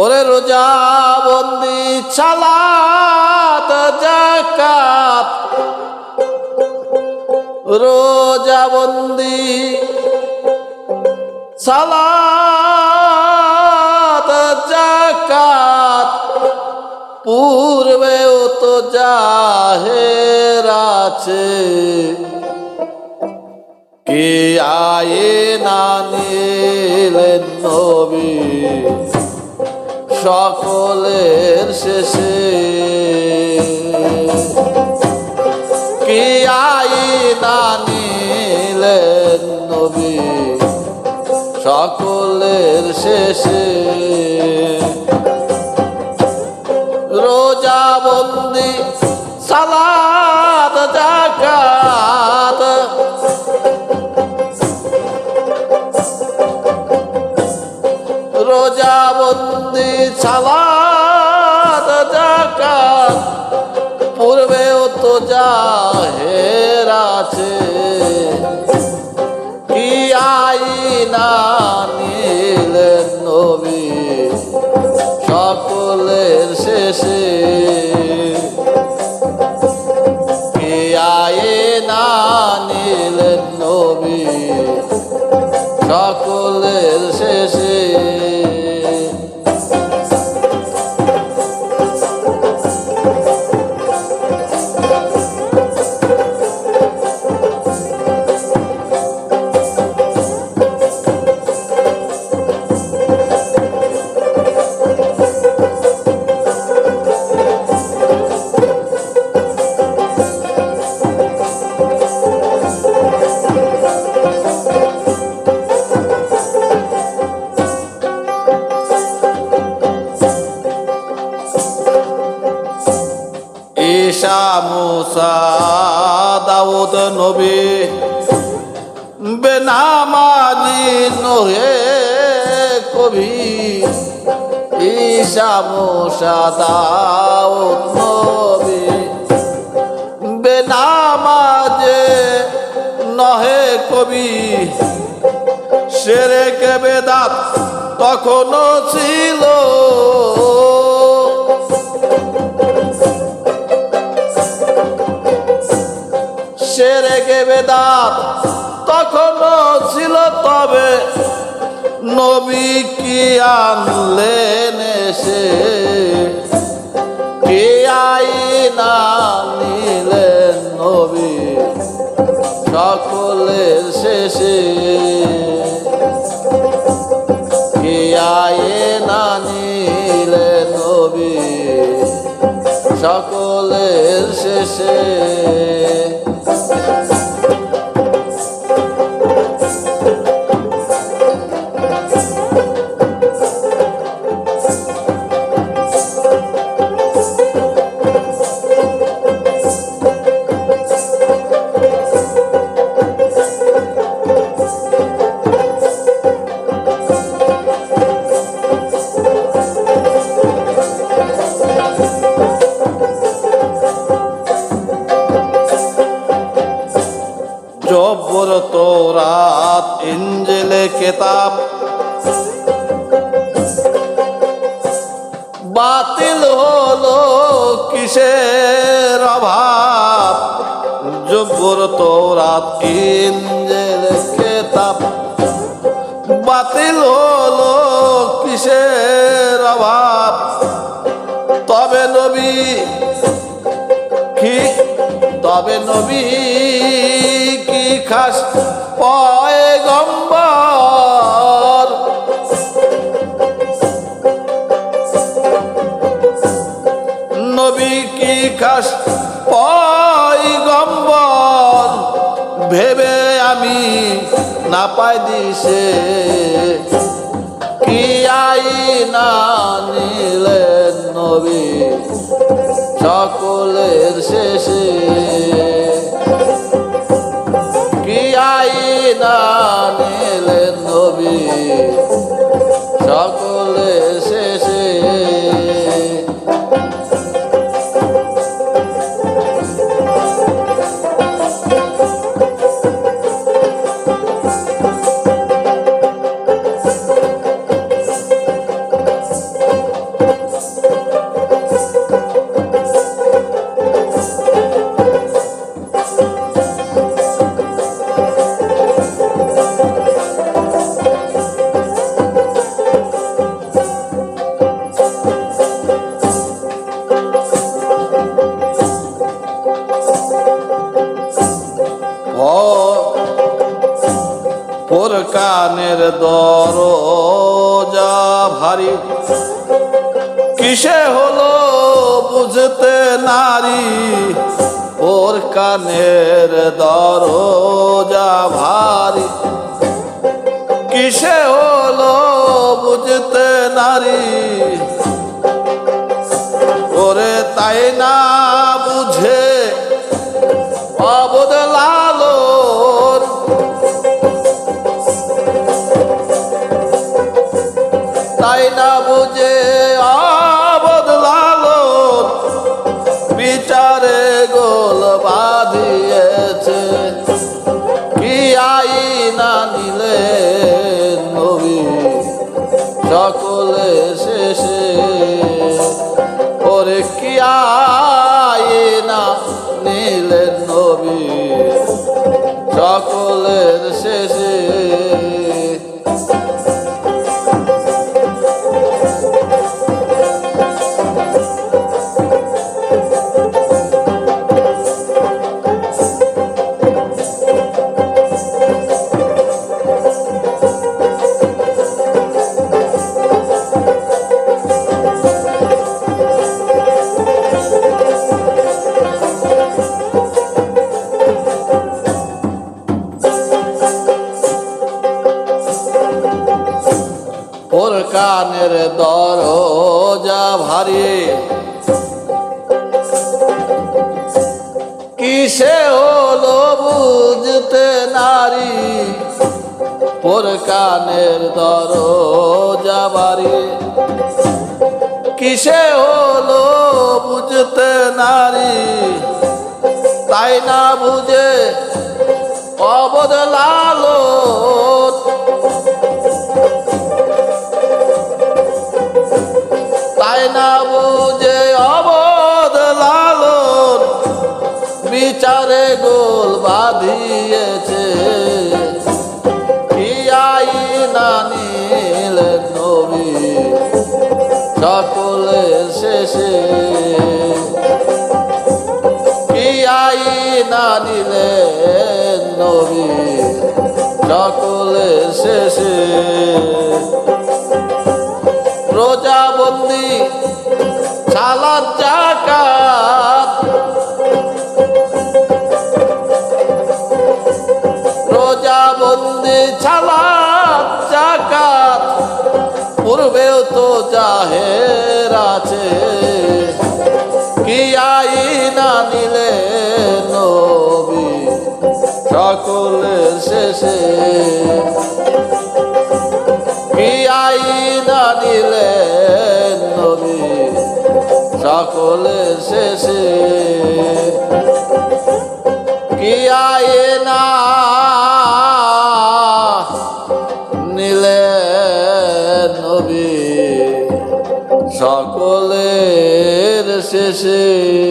ওরে রোজা বন্দি চালাত রোজা বন্দি, সালাত জাকাত পূর্বেও তো জাহের আছে। কে আয়ে না নিলেন নবী? সকলের শেষে। কি আইনা নিলেন নবী? সকলের শেষে। রোজা বন্দি সালাদ জাকাত, পূর্বেও তো জাহের আছে। কি আইনা নিলেন নবী সকলের শেষে? কি আইনা নিলেন নবী সকলের নবী বেনামাজি নহে কবি মুসা দাউদ নবী। বেনামাজে নহে কবি সেরে কে বেদাত তখনও ছিল। সেরেকে বেদাত তখনও ছিল তবে নবী কি আনলেন এসে? কে আইনা নিলেন নবী সকলের শেষে? কে আইনা নিলেন নবী সকলের শেষে? জব্বর তোরাত ইঞ্জেলে কেতাব। বাতিল হলো কিসের অভাব? জব্বর তোরাত ইঞ্জেলে কেতাব। বাতিল হলো কিসের অভাব? তবে নবী, কি? তবে নবী খাস পয়গম্বর। নবী কি খাস পয়গম্বর? ভেবে আমি না পাই দিছে কি আই না নিলেন নবী সকলের শেষে? দরজা ভারী। কিসে হলো বুঝতে নারী? ওর কানের দরজা ভারী। কিসে হলো সকলের শেষে ওর কানের দরজা ভারী। কিসে হলো বুঝতে নারী? ওর কানের দরজা ভারী। কিসে হলো বুঝতে নারী? তাই না বুঝে তাই না বুঝে অবদ লালন। বিচারে গোল বাঁধিয়েছে। কি আইনা নিলেন নবী? শেষে। কি আইনা নিলেন নবী? সকলের শেষে। রোজাবন্দি সালাদ জাকাত। রোজাবন্দি সালাদ জাকাত। পূর্বেও তো জাহের আছে, কি আইনা নিলে নবী সকলের শেষে? শেষে। কি না নিলে নবী সকলের শেষে?